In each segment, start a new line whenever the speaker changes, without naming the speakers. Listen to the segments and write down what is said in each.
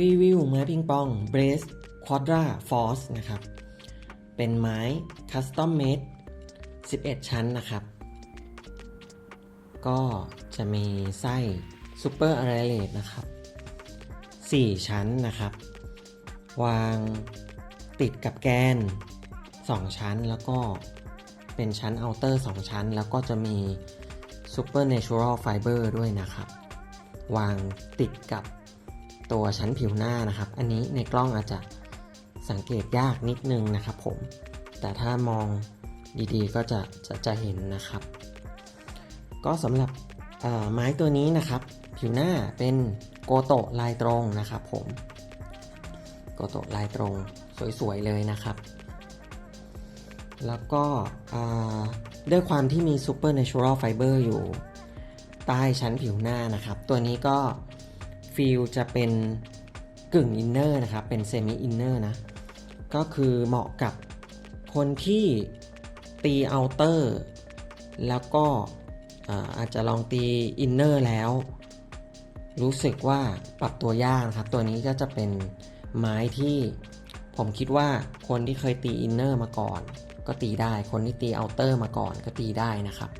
รีวิวไม้ปิงปอง Brace Quadra Force นะครับ เป็นไม้ Custom Made 11 ชั้นนะครับ ก็จะมีไส้ Super a r r a y นะครับ 4 ชั้นนะครับ วางติดกับแกน 2 ชั้นแล้วก็เป็นชั้น outer 2ชั้น แล้วก็จะมี Super Natural Fiber ด้วยนะครับ วางติดกับ ตัวชั้นผิวหน้านะครับ อันนี้ในกล้องอาจจะสังเกตยากนิดนึงนะครับผม แต่ถ้ามองดีๆก็จะจะจะเห็นนะครับ ก็สำหรับไม้ตัวนี้นะครับ ผิวหน้าเป็นโกโตะลายตรงนะครับผมโกโตะลายตรงสวยๆเลยนะครับ แล้วก็ด้วยความที่มี Super Natural Fiber อยู่ใต้ชั้นผิวหน้านะครับ ตัวนี้ก็ ฟีลจะเป็นกึ่งอินเนอร์นะครับ เป็นเซมิอินเนอร์นะ ก็คือเหมาะกับคนที่ตีเอาเตอร์แล้วก็อาอาจจะลองตีอินเนอร์แล้ว รู้สึกว่าปรับตัวยากนะครับ ตัวนี้ก็จะเป็นไม้ที่ผมคิดว่าคนที่เคยตีอินเนอร์มาก่อน ก็ตีได้ คนที่ตีเอาเตอร์มาก่อนก็ตีได้นะครับ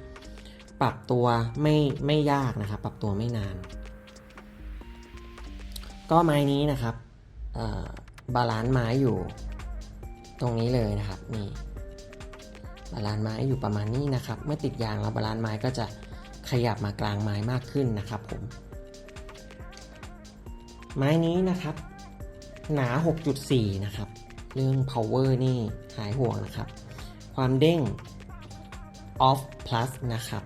ปรับตัวไม่ไม่ยากนะครับ ปรับตัวไม่นาน ก็ไม้นี้นะครับบาลานซ์ไม้อยู่ตรงนี้เลยนะครับนี่บาลานซ์ไม้อยู่ประมาณนี้นะครับ เมื่อติดยางแล้วบาลานซ์ไม้ก็จะขยับมากลางไม้มากขึ้นนะครับผม ไม้นี้นะครับ หนา 6.4 นะครับ เรื่อง power นี่หายห่วงนะครับ ความเด้ง off plus นะครับ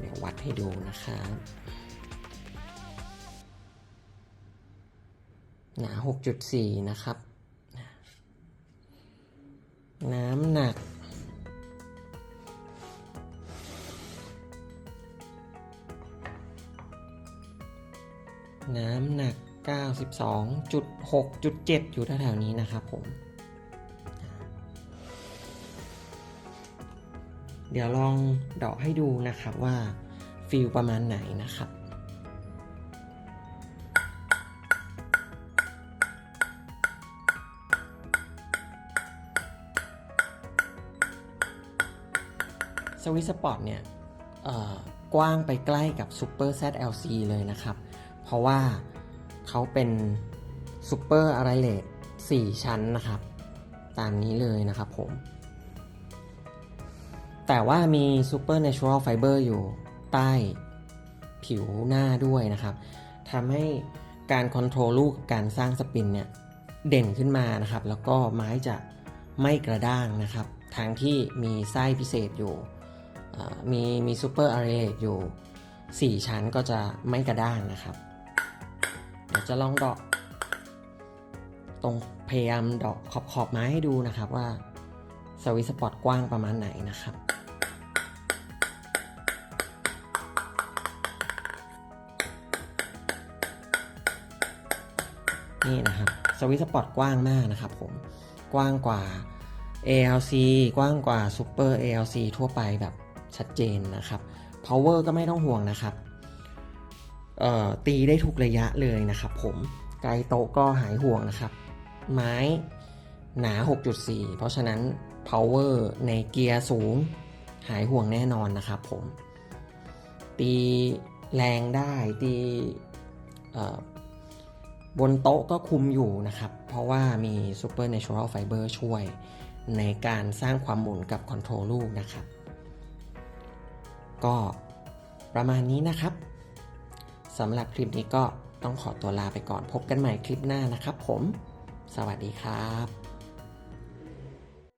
เดี๋ยววัดให้ดูนะครับ หนา 6.4 นะครับ น้ำหนัก น้ำหนัก 92.6.7 อยู่แถวๆนี้นะครับผม เดี๋ยวลองเดาะให้ดูนะครับว่าฟิลประมาณไหนนะครับ สวิสปอร์ตเนี่ยกว้างไปใกล้กับ Super ZLC เลยนะครับ เพราะว่าเขาเป็น Super a r r a y l a t 4ชั้นนะครับ ตามนี้เลยนะครับผม แต่ว่ามี Super Natural Fiber อยู่ใต้ผิวหน้าด้วยนะครับทำให้การคอนโทรลลูกการสร้างสปินเนี่ยเด่นขึ้นมานะครับ แล้วก็ไม้จะไม่กระด้างนะครับ ทางที่มีไส้พิเศษอยู่ มีมีซูเปอร์อาร์เรลอยู่ 4 ชั้นก็จะไม่กระด้างนะครับเดี๋ยวจะลองเดาะตรงพยายามเดาะขอบขอบไม้ให้ดูนะครับว่าสวิสปอร์ตกว้างประมาณไหนนะครับนี่นะครับสวิตสปอร์ตกว้างมากนะครับผมกว้างกว่า ALC กว้างกว่า Super ALC ทั่วไปแบบ ชัดเจนนะครับ power ก็ไม่ต้องห่วงนะครับตีได้ทุกระยะเลยนะครับ ผมไกลโตะก็หายห่วงนะครับ ไม้หนา 6.4 เพราะฉะนั้น power ในเกียร์สูงหายห่วงแน่นอนนะครับผม ตีแรงได้ตีบนโต๊ะก็คุมอยู่นะครับ เพราะว่ามี Super Natural Fiber ช่วยในการสร้างความหมุนกับคอนโทรลลูกนะครับ ก็ประมาณนี้นะครับสำหรับคลิปนี้ก็ต้องขอตัวลาไปก่อนพบกันใหม่คลิปหน้านะครับผม สวัสดีครับ